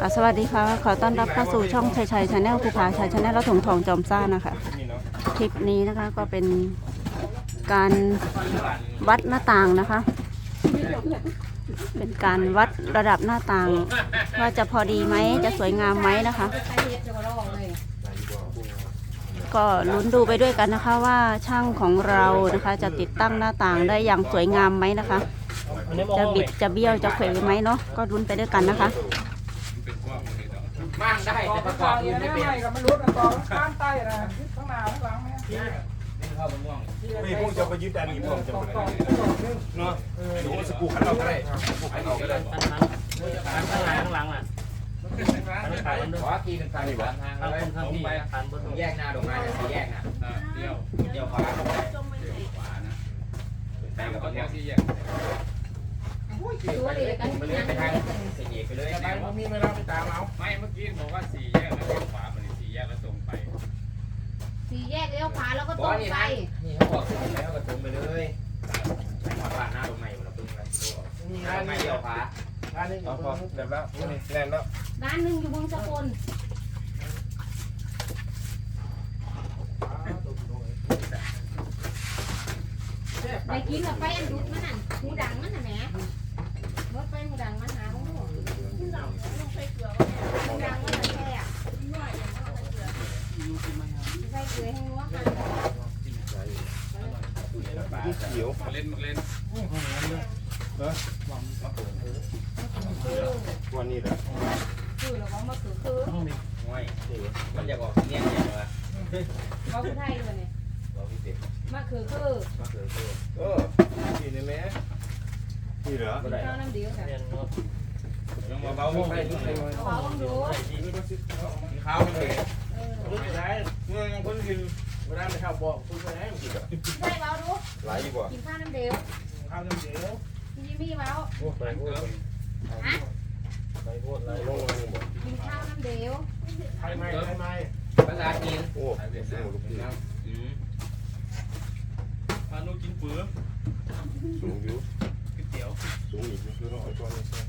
ค่ะสวัสดีค่ะ ขอต้อนรับเข้าสู่ช่องชัยชัยชาแนลภูผาชัยชาแนลและถุงทองจอมซ่านะคะ คลิปนี้นะคะก็เป็นการวัดหน้าต่างนะคะ เป็นการวัดระดับหน้าต่าง ว่าจะพอดีไหมจะสวยงามไหมนะคะ ก็ลุ้นดูไปด้วยกันนะคะว่าช่างของเรานะคะจะติดตั้งหน้าต่างได้อย่างสวยงามไหมนะคะ จะบิดจะเบี้ยวจะเขวไหมเนาะก็ลุ้นไปด้วยกันนะคะ ได้แต่ประกอบยืนไม่เป็นไม่กับมันรุดกอข้างใต้นะข้างหน้าข้างหลังไหมเข้ามะม่วงไม่พวกจะไปยึดอันนี้พวกจะไปเนาะหนูสกูขันเราก็ได้สกูขันเราก็ได้ข้างหลังข้างหลังอะขายขอกีเป็นทางสามทางข้างเลยข้างไปทานบนแยกหน้าดอกไม้จะแยกนะเดี่ยวเดี่ยวขวาเดียวข้าไปไปกับต้นที่แยก มันเลื่อนไปทางเสียไปเลยไปผมมีเวลาไปตามเอาไม่เมื่อกี้บอกว่าสี่แยกแล้วเลี้ยวขวามันสี่แยกแล้วตรงไปสี่แยกเลี้ยวขวาแล้วก็บตรงไปนี่เขาบอกแล้วก็ตรงไปเลยใช้หมอดบ้านหน้าดอกไม้เราตรงไปมีหน้างานดอกไม้นี่เดี่ยวขวางานนี่เอาพอเดี๋ยวแล้วแน่นแล้วร้านหนึ่งอยู่เมืองสกลไปกินกับไปอันดุดมันน่ะหูดังมันน่ะแหม รถไปหมูดังมันหาของหนูหมูดังมันน่ะแค่อะใส่เกลือให้นัวกันเขียวเล่นเล่นวันนี้แหละคือเราก็มาคือคือง่อยมันจะบอกเงี้ยเนี่ยเหรอเขาคือไทยเลยเนี่ยมาคือคือ มาเกิดเออ เหรอก็ได้ข้าวน้ำเดียวค่ะเรียนรถยังมาเบาไปทุกเลยเขาต้องดูข้าวมันเลยเออรู้สึกไรเมื่อคนกินเวลาไปข้าวบอกคุณไปไหนกินใช่เบาดูหลายบ่กินข้าวน้ำเดียวข้าวน้ำเดียวพี่จิมมี่เบาโอ้ไปพูดฮะไปพูดอะไรลงมาบ่กินข้าวน้ำเดียวไทยไหมไทยไหมภาษาจีนโอ้สมุนไพรอืมพานุกินเปื้อสูงอยู่ก๋วย เตี๋ยวสูงอีกคือต้องเอาตัวนี้ใส่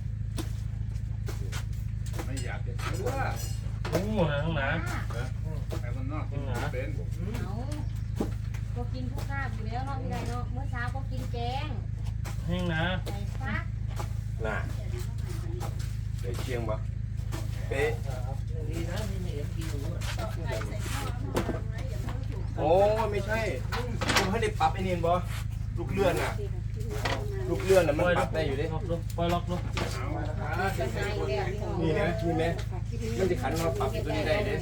ไม่อยากจะเชื่อโอ้โหข้างหลังแต่มันนอกกินเป็นเอาก็กินพวกข้าวอยู่แล้วเนาะพี่เนาะเมื่อเช้าก็กินแกงแห้งนะใส่ฟักน่ะไปเชียงบ่เป๊ะโอ้ไม่ใช่คุณให้ได้ปรับไอ้นี่บ่ลูกเลื่อนน่ะ ลูกเลื่อนน่ะมันปรับได้อยู่ดิ ล็อกรถปล่อยล็อกรถจะใส่แก้วนี่นี่นะนี่ไหมมันจะขันมาปรับตัวนี้ได้เด้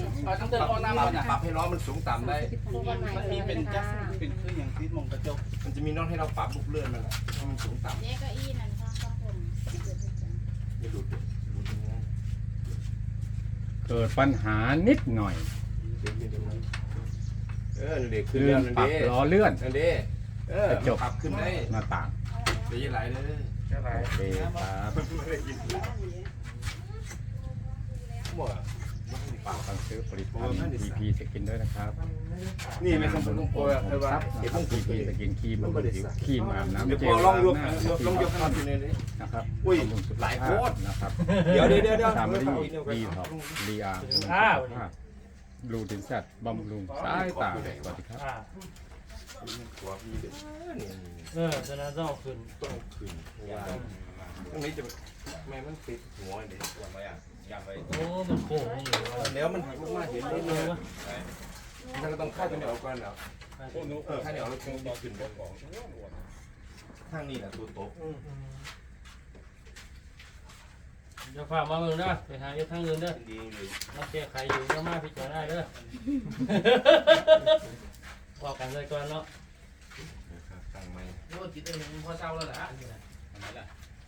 ต้องปเดินรับออกน้ำมันปรับให้ล้อมันสูงต่ำได้ มันมีเป็นจักเป็นคืออย่างที่มองกระจกมันจะมีน็อตให้เราปรับลูกเลื่อนมันอะให้มันสูงต่ำแยกเก้าอี้นั่นค่ะครับผมไม่หลุดเลยหลุดยังไงเกิดปัญหานิดหน่อย เด็กไม่เด็กไม่เออนั่นเด็กขึ้นลืแล้วมนั่นปรับเด้ล้อเลื่อนนั่นเด้ เออกระจกปรับขึ้นได้หน้าต่างเดี๋ยวจะไหลเลยโอเคครับไม่ได้กินหมดอะไม่ได้ปรับต้องซื้อผลิตภัณฑ์ PP สกินด้วยนะครับนี่ไม่สมบูรณ์โอ้ยเคยว่าครับเก็บต้องพีกี่พีปีสกินครีมบำรุงผิวครีมอาบน้ำเดี๋ยวเจพอลลองยกล้างหน้าลองยกขนาดนี้เลยนะครับอุ้ยบำรุงสุขหลายภาโคพตรนะครับเดี๋ยวเดี๋ยวเดี๋ยวเดี๋ยวสามไม่ดีเอาอีกเดี๋ยวดีท็อกดีอาร์บำรุงสุขภาพบลูตินแซดบำรุงสายตาสวัสดีครับ อ่าหัวพี่เด็กเนี่ยเออจะน่าจะเอาขึ้นต้องคืนว่าตรงนี้จะแม่มันติดหัวเด็กอย่าไปอะอย่าไปโอ้ มันโค้งอยู่เดี๋ยวมันหักลงมาเห็นนิดนึงถ้าเราต้องค่าตัวเหนียวก่อนแล้วเออค่าเหนียวเราคงดีขึ้นทางนี้แหละตัวโต๊ะจะฝากมาเบิ่งนะไปหาอยู่ทางอื่นเด้อดีเลยมาแก้ไขอยู่ก็มาพิจารณาเด้อ บอกกันเลยก่อนเนาะนะครับตั้งไม้โน่นจิตเองพอเศร้าแล้วเหรอ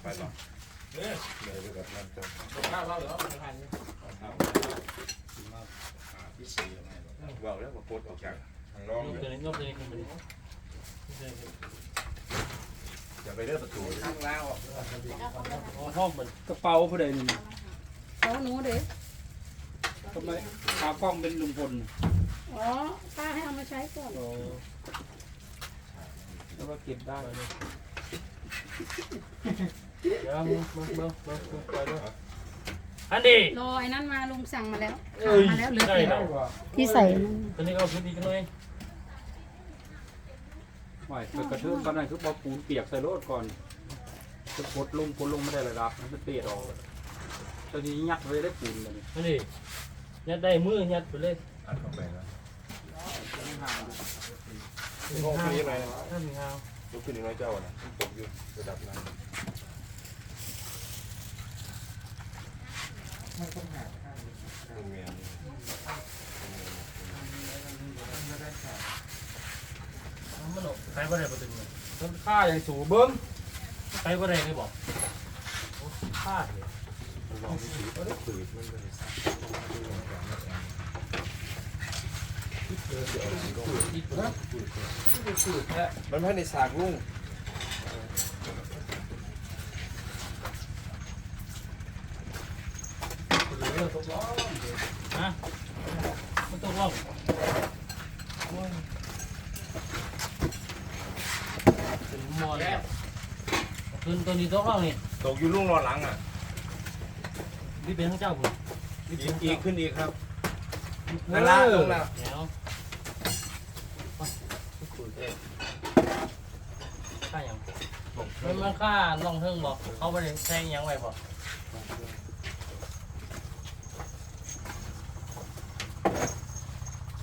ไปต่อเดี๋ยวไปกับนั่นตัวข้าวเล่าเหรอไม่ทันบอกแล้วว่าโคตรออกจากทางรองยกตัวนี้ยกตัวนี้ขึ้นไปดิยกตัวนี้ขึ้นอย่าไปเลือกประตูข้างล่างอ๋อห้องมันกระเป๋าผู้ใดนี่เขาหนูเด้อทำไมขากล้องเป็นลุงพล อ๋อป้าให้เอามาใช้ก่อนโอ้แล้วก็เก็บได้เดี๋ยวมึงมึงมึงมึงมึงไปด้วยอันนี้รอไอ้นั่นมาลุงสั่งมาแล้วเอ้ยมาแล้วเหลือได้แต่แล้วที่ใส่ตอนนี้เอาชุดดีกันเลยไม่แต่กระเทือนกันนั่นคือเอาปูนเปียกใส่รถก่อนจะกดลงกดลงไม่ได้ระดับมันเปียกออกเลยตอนนี้ยัดไว้ได้ปูนเลยอันนี้ยัดได้มือยัดไปเลยอัดเข้าไปแล้ว ห้าโอเคไหมห้าหนึ่งห้าลุกขึ้นอีกน้อยเจ้านะตกอยู่ระดับนั้นมันออกไปบ่ได้ประตูเนี่ยต้นข้าอย่างสูงเบิ้งไปบ่ได้เลยบอกโอ้าเลยมันลองที่สีก็ได้ฝืดมันเลย มันไม่ได้สากลุงฮะมันต้องว่องเป็นมอแล้วคืนตัวนี้ต้องว่องนี่ตกอยู่ลุงรอหลังอะนี่เป็นทั้งเจ้าคุณอีกอีกขึ้นอีกครับนั่นละลุง ละเดี๋ยวค่าอย่างมันมันค่าลองเทิงบอกเขาไม่ได้แซงหยังไว้บอก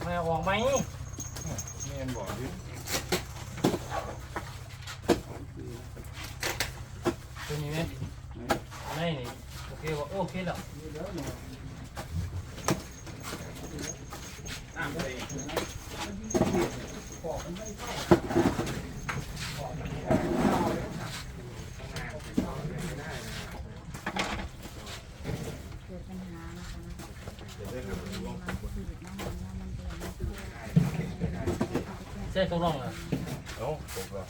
ไม่เอาออกไหมนี่มันบอกอยู่ตัวนี้ไหมไม่นี่โอเคบอกโอเคแล้วใช่ต้องลองเหรอเอ้าตกแล้ว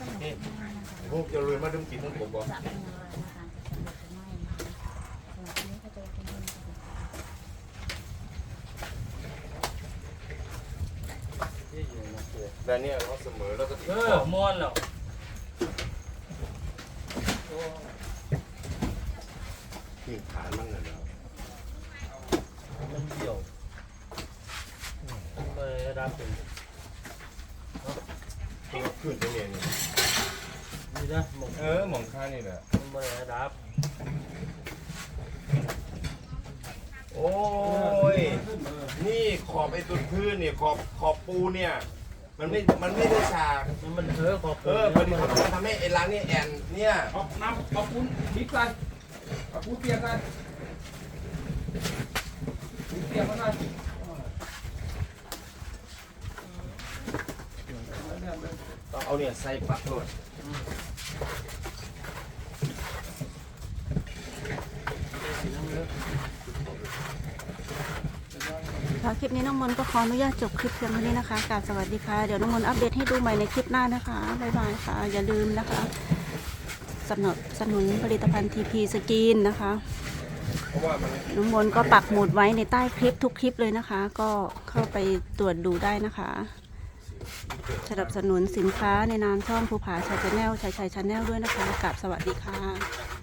โอเคพวกจะรวยมาดึงกินทั้งผมบอกแต่เนี่ยเขาเสมอแล้วก็ติดเอขออบม้วนแล้วที่ฐานมันน่ะแล้วมันเดี่ยว มันเลยระดับเป็นขึ้นไปเนี่ยนี่นี่นะหมกเออหมองค่านี่แหละมันบ่ได้ระดับโอ้ยนี่ขอบไอ้ตุนพื้นเนี่ยขอบขอบปูเนี่ย มันไม่มันไม่ได้ฉากมันมันเออขอบเออมันทำทำให้ไอ้ร้านนี่แอนเนี่ยเอาน้ำเอาปูนพริกใส่เอาปูนเปียกใส่ปูนเปียกมาใต้องเอาเนี่ยใส่ปักโหลดค่ะคลิปนี้น้องมนก็ขออนุญาตจบคลิปเพียงเท่านี้นะคะกราบสวัสดีค่ะ เดี๋ยวน้องมนอัปเดตให้ดูใหม่ในคลิปหน้านะคะบ๊ายบายค่ะ อย่าลืมนะคะสนับสนุนผลิตภัณฑ์ทีพีสกินนะคะน้องมนก็ปักหมุดไว้ในใต้คลิปทุกคลิปเลยนะคะ ก็เข้าไปตรวจดูได้นะคะ สนับสนุนสินค้าในนามช่องภูผาชาแนลชายชายชาแนลด้วยนะคะกับสวัสดีค่ะ